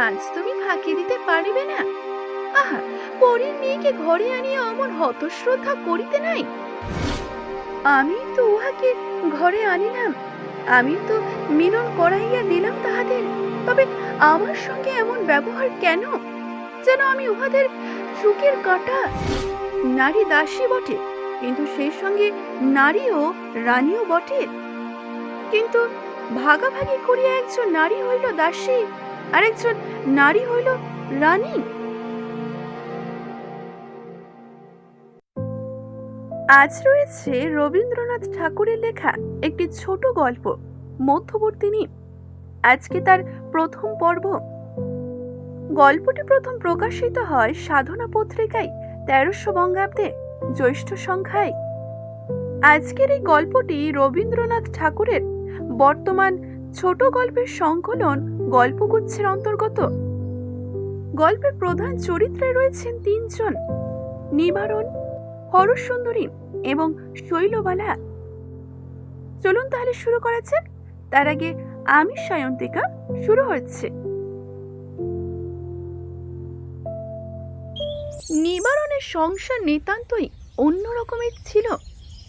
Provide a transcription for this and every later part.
আজ তুমি ফাঁকি দিতে পারিবে না। আহা, পরের মেয়েকে ঘরে আনিয়া অমন হতশ্রদ্ধা করিতে নাই। আমি তো উহাকে ঘরে আনিলাম। আমি তো মিলন করাইয়া দিলাম তাহাদের। তবে আমার সঙ্গে এমন ব্যবহার কেন? যেন আমি উহাদের সুখের কাটা নারী দাসী বটে, কিন্তু সেই সঙ্গে নারীও রানীও বটে। কিন্তু ভাগাভাগি করিয়া একজন নারী হইল দাসী আর একজন নারী হইল রানী। আজ রয়েছে রবীন্দ্রনাথ ঠাকুরের লেখা একটি ছোট গল্প মধ্যবর্তিনী আজকে তার প্রথম পর্ব। গল্পটি প্রথম প্রকাশিত হয় সাধনা পত্রিকায় তেরোশো বঙ্গাব্দে, জ্যৈষ্ঠ সংখ্যায়। আজকের এই গল্পটি রবীন্দ্রনাথ ঠাকুরের বর্তমান ছোট গল্পের সংকলন গল্পগুচ্ছের অন্তর্গত। গল্পের প্রধান চরিত্রে রয়েছেন তিনজন, নিবারণ, হরসুন্দরী এবং শৈলবালা। চলুন তাহলে শুরু করা যাক। তার আগে আমি সায়ন্তিকা, শুরু হচ্ছে। নিবারণের সংসার নিতান্তই অন্য রকমের ছিল।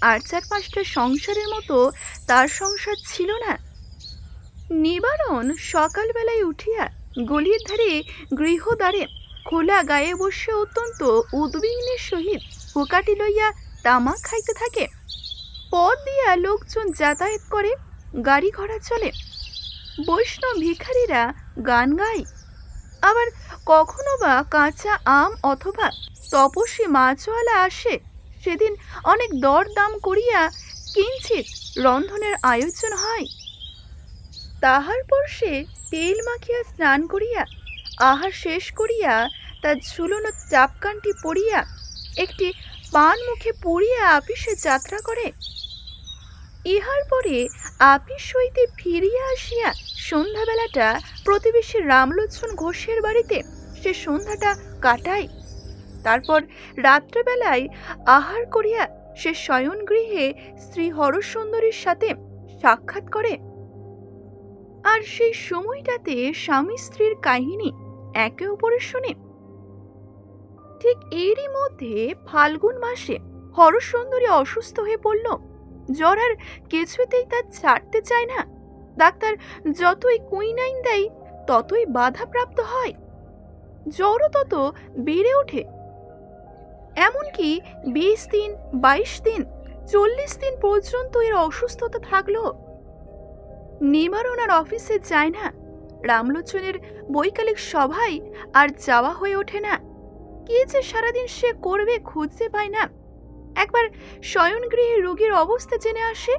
আর চার পাঁচটা সংসারের মতো তার সংসার ছিল না। নিবারণ সকালবেলায় উঠিয়া গলির ধারে গৃহদ্বারে খোলা গায়ে বসে অত্যন্ত উদ্বিগ্নের সহিত হুকাটি লইয়া তামাক খাইতে থাকে। পথ দিয়া লোকজন যাতায়াত করে, গাড়ি ঘোড়া চলে। বৈষ্ণব ভিখারিরা গান গায়। আবার কখনো বা কাঁচা আম অথবা তপস্বী মাছওয়ালা আসে, সেদিন অনেক দর দাম করিয়া কিঞ্চিত রন্ধনের আয়োজন হয়। তাহার পর সে তেল মাখিয়া স্নান করিয়া, আহার শেষ করিয়া, তার ঝুলনো চাপকানটি পড়িয়া একটি পান মুখে পুড়িয়া আপিসে যাত্রা করে। ইহার পরে আপিস হইতে ফিরিয়া আসিয়া সন্ধ্যাবেলাটা প্রতিবেশী রামলোচন ঘোষের বাড়িতে সে সন্ধ্যাটা কাটায়। তারপর রাত্রেবেলায় আহার করিয়া সে শয়ন গৃহে স্ত্রী হরসুন্দরীর সাথে সাক্ষাৎ করে। আর সেই সময়টাতে স্বামী স্ত্রীর কাহিনী একে অপরের শুনে। ঠিক এরই মধ্যে ফাল্গুন মাসে হরসুন্দরী অসুস্থ হয়ে পড়ল। জ্বর আর কিছুতেই তার ছাড়তে চায় না। ডাক্তার যতই কুইনাইন দেয়, ততই বাধাপ্রাপ্ত হয়। জ্বরও তত বেড়ে ওঠে। এমনকি বিশ দিন, বাইশ দিন, চল্লিশ দিন পর্যন্ত এর অসুস্থতা থাকল। নিবারণ আর অফিসে যায় না। রামলোচনের বৈকালিক সভায় আর যাওয়া হয়ে ওঠে না। কি যে সারাদিন সে করবে খুঁজতে পায় না। একবার শয়নগৃহে রোগীর অবস্থা জেনে আসে।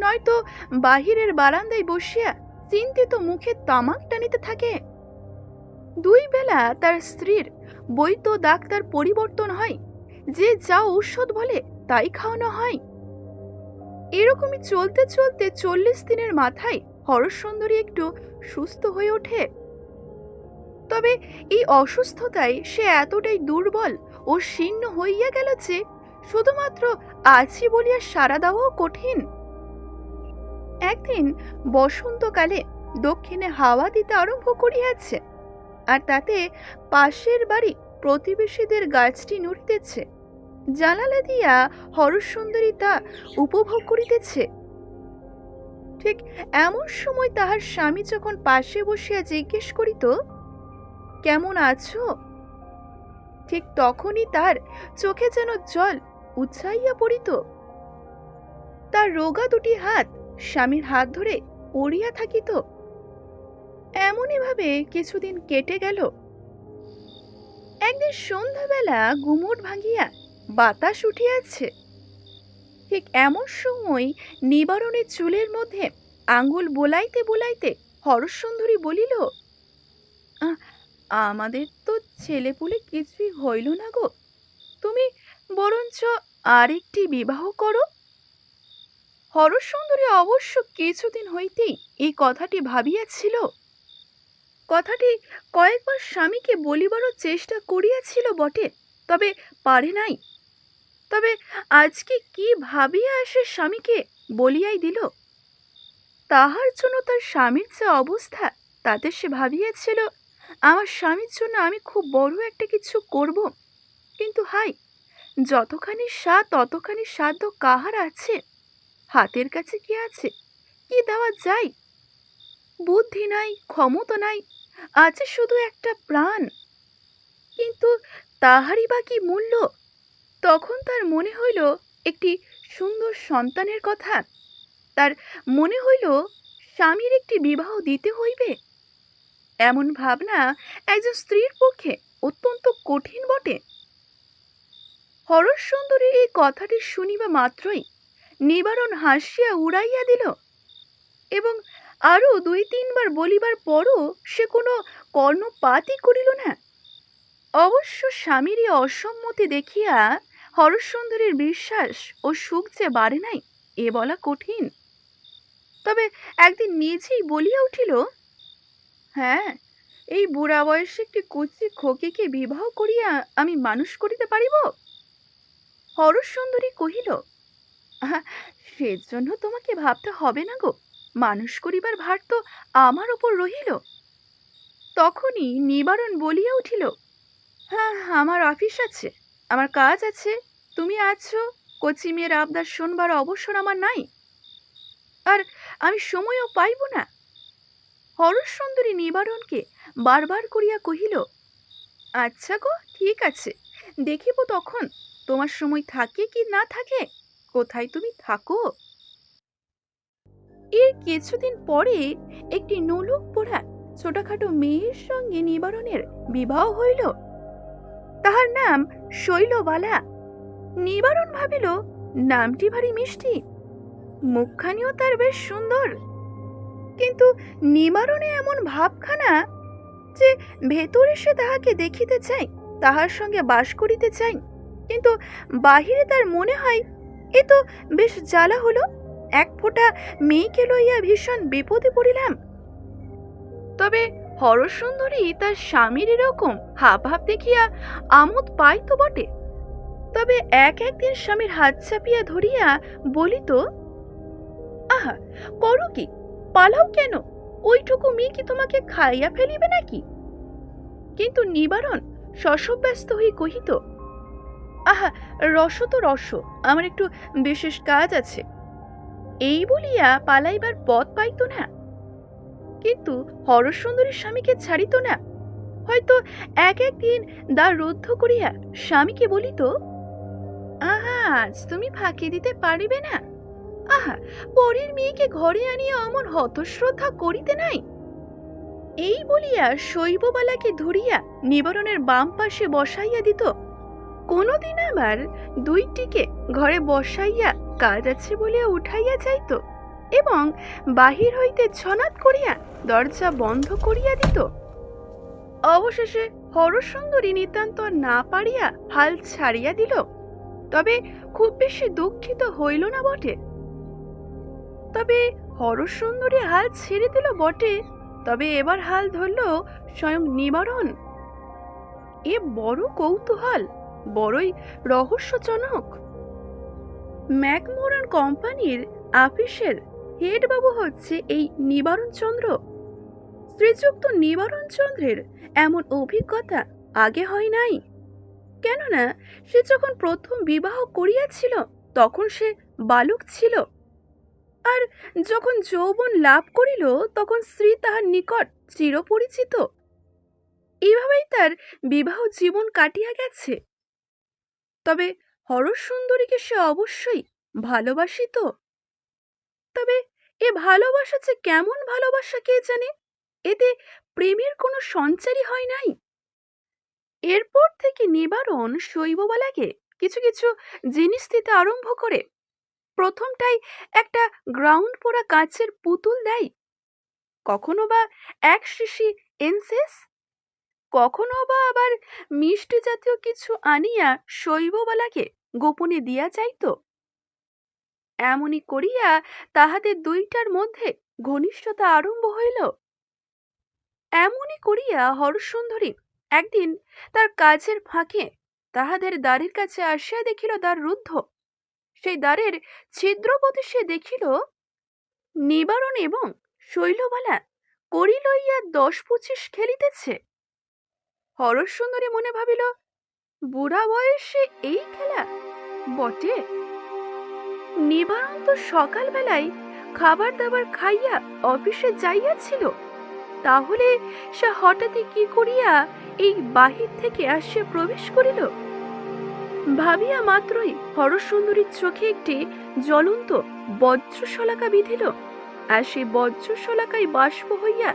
নয়তো বাহিরের বারান্দায় বসিয়া চিন্তিত মুখে তামাক টানিতে থাকে। দুই বেলা তার স্ত্রীর বৈদ্য ডাক্তার পরিবর্তন হয়। যে যা ঔষধ বলে তাই খাওয়ানো হয়। এরকমই চলতে চলতে চল্লিশ দিনের মাথায় হরসুন্দরী একটু সুস্থ হয়ে ওঠে। তবে এই অসুস্থতায় সে এতটাই দুর্বল ও শীর্ণ হইয়া গেল যে শুধুমাত্র আছি বলিয়া সারা দেওয়াও কঠিন। একদিন বসন্তকালে দক্ষিণে হাওয়া দিতে আরম্ভ করিয়াছে, আর তাতে পাশের বাড়ি প্রতিবেশীদের গাছটি নড়িতেছে। জানালা দিয়া হরসুন্দরী তা উপভোগ করিতেছে। ঠিক এমন সময় তাহার স্বামী যখন পাশে বসিয়া জিজ্ঞেস করিত, কেমন আছো? ঠিক তখনই তার চোখে যেন জল উচ্ছাইয়া পড়িত। তার রোগা দুটি হাত স্বামীর হাত ধরে পড়িয়া থাকিত। এমনই ভাবে কিছুদিন কেটে গেল। একদিন সন্ধ্যাবেলা গুমট ভাঙিয়া বাতাস উঠিয়াছে। ঠিক এমন সময় নিবারণের চুলের মধ্যে আঙ্গুল বোলাইতে বোলাইতে হরসুন্দরী বলিল "আহ, আমাদের তো ছেলেপুলে কিছুই হইল না গো। তুমি বরঞ্চ আরেকটি বিবাহ করো হরসুন্দরী অবশ্য কিছুদিন হইতেই এই কথাটি ভাবিয়াছিল। কথাটি কয়েকবার স্বামীকে বলিবারও চেষ্টা করিয়াছিল বটে তবে পারে নাই। তবে আজকে কি ভাবিয়া আসে স্বামীকে বলিয়াই দিল? তাহার জন্য তার স্বামীর যে অবস্থা, তাতে সে ভাবিয়েছিল, আমার স্বামীর জন্য আমি খুব বড় একটা কিছু করব। কিন্তু হাই, যতখানি স্বাদ ততখানি সাধ্য কাহার আছে? হাতের কাছে কি আছে? কি দেওয়া যায়? বুদ্ধি নাই, ক্ষমতা নাই, আছে শুধু একটা প্রাণ। কিন্তু তাহারই বা কি মূল্য? তখন তার মনে হইল একটি সুন্দর সন্তানের কথা। তার মনে হইল স্বামীর একটি বিবাহ দিতে হইবে। এমন ভাবনা একজন স্ত্রীর পক্ষে অত্যন্ত কঠিন বটে। হরস সুন্দরীর এই কথাটি শুনিবা মাত্রই নিবারণ হাসিয়া উড়াইয়া দিল এবং আরও দুই তিনবার বলিবার পরও সে কোনো কর্ণপাতই করিল না। অবশ্য স্বামীর অসম্মতি দেখিয়া হরসুন্দরীর বিশ্বাস ও সুখ যে বাড়ে নাই এ বলা কঠিন। তবে একদিন নিজেই বলিয়া উঠিল হ্যাঁ এই বুড়া বয়সে একটি কুচি খোকিকে বিবাহ করিয়া আমি মানুষ করিতে পারিব? হরসুন্দরী কহিল "আহা, সেজন্য তোমাকে ভাবতে হবে না গো মানুষ করিবার ভার তো আমার ওপর রহিল। তখনই নিবারণ বলিয়া উঠিল হ্যাঁ আমার অফিস আছে। আমার কাজ আছে। তুমি আছো? কচি মেয়ের আবদার শোনবার অবসর আমার নাই। আর আমি সময়ও পাইব না। হরসুন্দরী নিবারণকে বারবার করিয়া কহিল আচ্ছা গো, ঠিক আছে। দেখিব তখন তোমার সময় থাকে কি না থাকে। কোথায় তুমি থাকো? এর কিছুদিন পরে একটি নলুক পোড়া ছোটখাটো মেয়ের সঙ্গে নিবারণের বিবাহ হইল। তাহার নাম শৈলবালা। নিবারণ ভাবিল, নামটি ভারী মিষ্টি। মুখখানিও তার বেশ সুন্দর। কিন্তু নিবারণে এমন ভাবখানা যে ভেতরে সে তাহাকে দেখিতে চাই, তাহার সঙ্গে বাস করিতে চাই। কিন্তু বাহিরে তার মনে হয়, এ তো বেশ জ্বালা হলো, এক ফোঁটা মেয়েকে লইয়া ভীষণ বিপদে পড়িলাম। তবে হরসুন্দরী তার স্বামীর এরকম হাব ভাব দেখিয়া আমোদ পাইত বটে। তবে এক একদিন স্বামীর হাত চাপিয়া ধরিয়া বলিত, আহা, করো কি? পালাও কেন? ওইটুকু মেয়ে কি তোমাকে খাইয়া ফেলিবে নাকি? কিন্তু নিবারণ শশব্যস্ত হয়ে কহিত, আহা, রস তো রস, আমার একটু বিশেষ কাজ আছে। এই বলিয়া পালাইবার পথ পাইত না। কিন্তু হরসুন্দরীর স্বামীকে ছাড়িত না। হয়তো এক একদিন দ্বার রুদ্ধ করিয়া স্বামীকে বলিত, আহা, আজ তুমি ফাঁকি দিতে পারিবে না। আহা, পরের মেয়েকে ঘরে আনিয়া অমন হতশ্রদ্ধা করিতে নাই? এই বলিয়া শৈববালাকে ধরিয়া নিবারণের বাম পাশে বসাইয়া দিত। কোনোদিন আবার দুইটিকে ঘরে বসাইয়া কাজ আছে বলিয়া উঠাইয়া যাইত। এবং বাহির হইতে ছনাত করিয়া দরজা বন্ধ করিয়া দিত। অবশেষে হরসুন্দরী নিতান্ত না পারিয়া হাল ছাড়িয়া দিল। তবে খুব বেশি দুঃখিত হইল না বটে। তবে হরসুন্দরী হাল ছেড়ে দিল বটে, তবে এবার হাল ধরল স্বয়ং নিবারণ। এ বড় কৌতূহল, বড়ই রহস্যজনক। ম্যাকমোরান কোম্পানির আফিসের হেড বাবু হচ্ছে এই নিবারণ চন্দ্র শ্রীযুক্ত নিবারণ চন্দ্রের এমন অভিজ্ঞতা আগে হয় নাই। কেননা, সে যখন প্রথম বিবাহ করিয়াছিল, তখন সে বালক ছিল। আর যখন যৌবন লাভ করিল, তখন শ্রী তাহার নিকট চিরপরিচিত। এইভাবেই তার বিবাহ জীবন কাটিয়া গেছে। তবে হরসুন্দরীকে সে অবশ্যই ভালোবাসিত। তবে এ ভালোবাসা যে কেমন ভালোবাসা কে জানে? এতে প্রেমের কোনো সঞ্চারই হয় নাই। এরপর থেকে নিবারণ শৈববালাকে কিছু কিছু জিনিস দিতে আরম্ভ করে। প্রথমটাই একটা গ্রাউন্ড পোড়া কাচের পুতুল দেয়। কখনো বা এক শিশি এনসেস, কখনো বা আবার মিষ্টি জাতীয় কিছু আনিয়া শৈববালাকে গোপনে দিয়া যাইত। এমনই করিয়া তাহাদের দুইটার মধ্যে ঘনিষ্ঠতা আরম্ভ হইল। এমনই করিয়া হরসুন্দরী একদিন তার কাজের ফাঁকে তাহাদের দ্বারের কাছে আসিয়া দেখিল দ্বার রুদ্ধ। সেই দ্বারের ছিদ্রপথে সে দেখিল নিবারণ এবং শৈলবালা করি লইয়া দশ পঁচিশ খেলিতেছে। হরসুন্দরী মনে ভাবিল, বুড়া বয়সে এই খেলা বটে। নিবারণ তো সকালবেলায় খাবার দাবার খাইয়া অফিসে যাইয়াছিল, তাহলে সে হঠাৎই কি করিয়া এই বাহির থেকে আসিয়া প্রবেশ করিল? ভাবিয়া মাত্রই হরসুন্দরীর চোখে একটি জ্বলন্ত বজ্রশলাকা বিঁধিল, আর সেই বজ্রশলাকায় বাষ্প হইয়া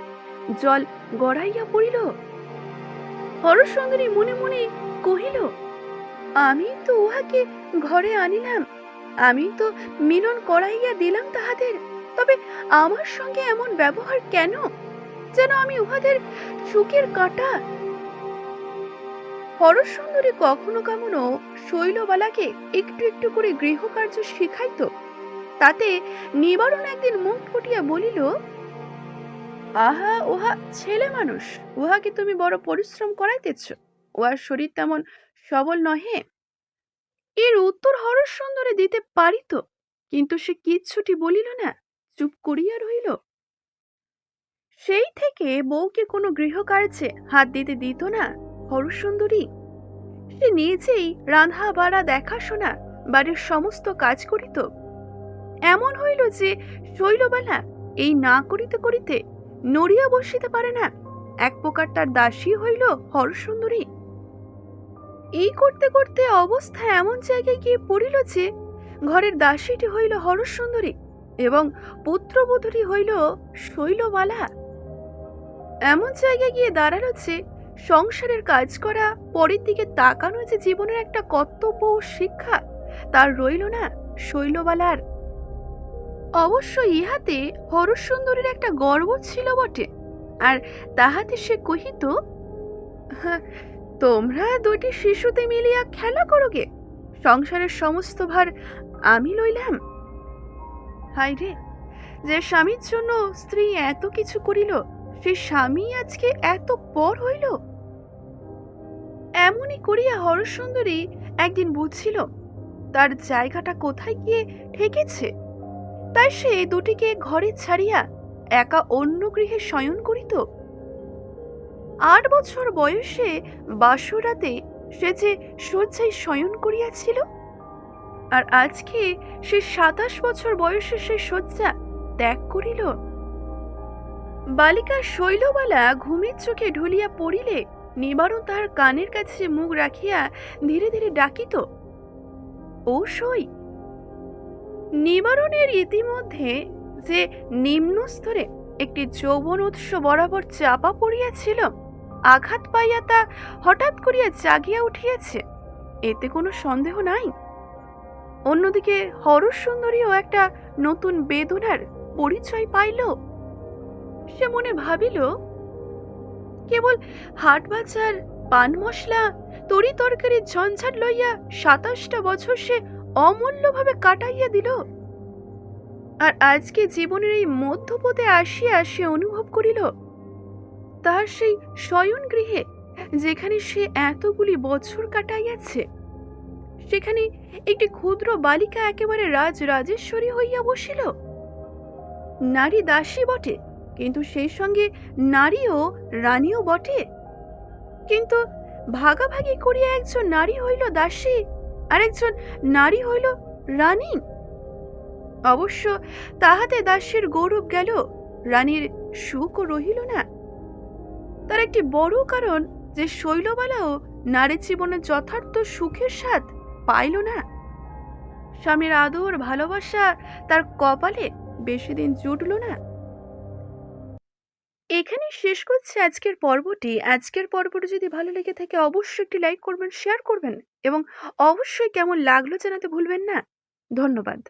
জল গড়াইয়া পড়িল। হরসুন্দরী মনে মনে কহিল, আমি তো উহাকে ঘরে আনিলাম আমি তো মিলন করাইয়া দিলাম তাহাদের, তবে আমার সঙ্গে এমন ব্যবহার কেন? যেন আমি উহাদের সুখের কাটা। হরসুন্দরী কখনো কখনো শৈলবালাকে একটু একটু করে গৃহকার্য শিখাইত, তাতে নিবারণ একদিন মুখ ফুটিয়া বলিল, আহা, উহা ছেলে মানুষ, উহাকে তুমি বড় পরিশ্রম করাইতেছ। উহার শরীর তেমন সবল নহে। এর উত্তর হরসুন্দরে দিতে পারিত, কিন্তু সে কিচ্ছুটি বলিল না, চুপ করিয়া রহিল। সেই থেকে বউকে কোনো গৃহকার্যে হাত দিতে দিত না হরসুন্দরী সে নিজেই রান্ধা বাড়া দেখাশোনা বাড়ির সমস্ত কাজ করিত। এমন হইল যে শৈলবালা এই না করিতে করিতে নড়িয়া বসিতে পারে না, এক প্রকার তার দাসী হইল হরসুন্দরী এই করতে করতে অবস্থা এমন জায়গায় গিয়ে পড়িল যে ঘরের দাসীটি হইল হরসুন্দরী এবং পুত্রবধূটি হইল শৈলবালা এমন জায়গায় গিয়ে দাঁড়াল যে সংসারের কাজ করা পরের দিকে তাকানো যে জীবনের একটা কর্তব্য ও শিক্ষা তার রইল না শৈলবালার অবশ্য ইহাতে হরসুন্দরীর একটা গর্ব ছিল বটে আর তাহাতে সে কহিত "হ্যাঁ, তোমরা দুটি শিশুতে মিলিয়া খেলা করোগে সংসারের সমস্ত ভার আমি লইলাম। হাই রে যে স্বামীর জন্য স্ত্রী এত কিছু করিল, সে স্বামী আজকে এত পর হইল? এমনই করিয়া হরসুন্দরী একদিন বুঝছিল তার জায়গাটা কোথায় গিয়ে ঠেকেছে? তাই সে দুটিকে ঘরে ছাড়িয়া একা অন্য গৃহে শয়ন করিত? আট বছর বয়সে বাসুরাতে সে যে শয্যায় শয়ন করিয়াছিল? আর আজকে সে সাতাশ বছর বয়সে সে শয্যা ত্যাগ করিল? বালিকা শৈলবালা ঘুমের চোখে ঢুলিয়া পড়িলে নিবারণ তাহার কানের কাছে মুখ রাখিয়া ধীরে ধীরে ডাকিত, ও সই, নিবারণের ইতিমধ্যে যে নিম্ন স্তরে একটি যৌবন উৎস বরাবর চাপা পড়িয়াছিল আঘাত পাইয়া তা হঠাৎ করিয়া জাগিয়া উঠিয়াছে। এতে কোনো সন্দেহ নাই। অন্যদিকে হরসুন্দরীও একটা নতুন বেদনার পরিচয় পাইল। সে মনে ভাবিল, কেবল হাট বাজার, পান মশলা, তরি তরকারির ঝঞ্ঝাট লইয়া সাতাশটা বছর সে অমূল্যভাবে কাটাইয়া দিল। আর আজকে জীবনের এই মধ্যপথে আসিয়া সে অনুভব করিল তার সেই শয়ন গৃহে, যেখানে সে এতগুলি বছর কাটাইয়াছে, সেখানে একটি ক্ষুদ্র বালিকা একেবারে রাজ রাজেশ্বরী হইয়া বসিল। নারী দাসী বটে, কিন্তু সেই সঙ্গে নারীও, রানীও বটে। কিন্তু ভাগাভাগি করিয়া একজন নারী হইল দাসী আর একজন নারী হইল রানী। অবশ্য তাহাতে দাসীর গৌরব গেল, রানীর সুখও রহিল না। তার একটি বড় কারণ যে শৈলবালাও নারী জীবনে যথার্থ সুখের স্বাদ পাইল না। স্বামীর আদর, ভালোবাসা তার কপালে বেশি দিন জুটল না। এখানেই শেষ করছি আজকের পর্বটি। আজকের পর্বটি যদি ভালো লেগে থাকে, অবশ্যই একটি লাইক করবেন, শেয়ার করবেন এবং অবশ্যই কেমন লাগল জানাতে ভুলবেন না। ধন্যবাদ।